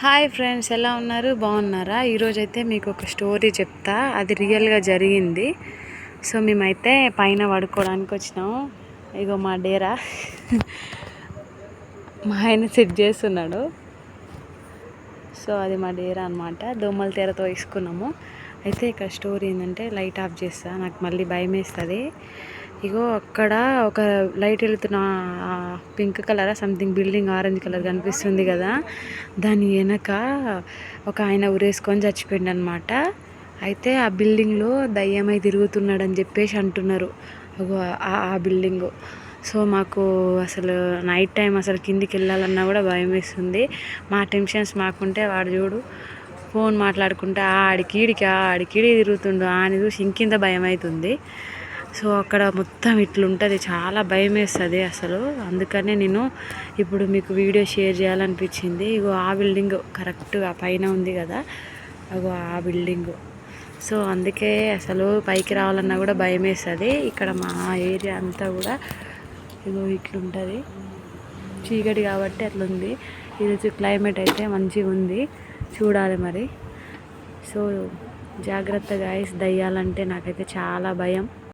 Hi friends ఎలా ఉన్నారు? బాగున్నారా? ఈరోజు అయితే మీకు ఒక స్టోరీ చెప్తా. అది రియల్గా జరిగింది. సో మేమైతే పైన పడుకోవడానికి వచ్చినాము ఇగో మా డేరా. మా ఆయన సెట్ చేస్తున్నాడు. సో అది మా డేరా అనమాట దోమల తెరతో వేసుకున్నాము. అయితే ఇక్కడ స్టోరీ ఏంటంటే లైట్ ఆఫ్ చేస్తా. నాకు మళ్ళీ భయం వేస్తుంది ఇగో అక్కడ ఒక లైట్ వెళుతున్న pink colour something building orange colour కనిపిస్తుంది కదా. దాని వెనక ఒక ఆయన ఉరేసుకొని చచ్చిపోయింది అనమాట అయితే ఆ బిల్డింగ్లో దయ్యమై తిరుగుతున్నాడు అని చెప్పేసి అంటున్నారు. ఆ- బిల్డింగ్ బిల్డింగు. సో మాకు అసలు నైట్ టైం అసలు కిందికి వెళ్ళాలన్నా కూడా భయం వేస్తుంది. మా టెన్షన్స్ మాకుంటే వాడు చూడు ఫోన్ మాట్లాడుకుంటే ఆడికి ఈడికి ఆడికి తిరుగుతుండు ఆని చూసి ఇంకింత భయం అవుతుంది సో అక్కడ మొత్తం ఇట్లుంటుంది. చాలా భయం వేస్తుంది అసలు. అందుకనే నేను ఇప్పుడు మీకు వీడియో షేర్ చేయాలనిపించింది. ఇగో ఆ బిల్డింగ్ కరెక్ట్గా పైన ఉంది కదా. అగో ఆ బిల్డింగు. సో అందుకే అసలు పైకి రావాలన్నా కూడా భయం వేస్తుంది ఇక్కడ మా ఏరియా అంతా కూడా ఇగో ఇట్లుంటుంది. చీకటి కాబట్టి అట్లుంది. ఈరోజు క్లైమేట్ అయితే మంచిగా ఉంది. చూడాలి మరి. సో జాగ్రత్తగా దయ్యాలంటే నాకైతే చాలా భయం.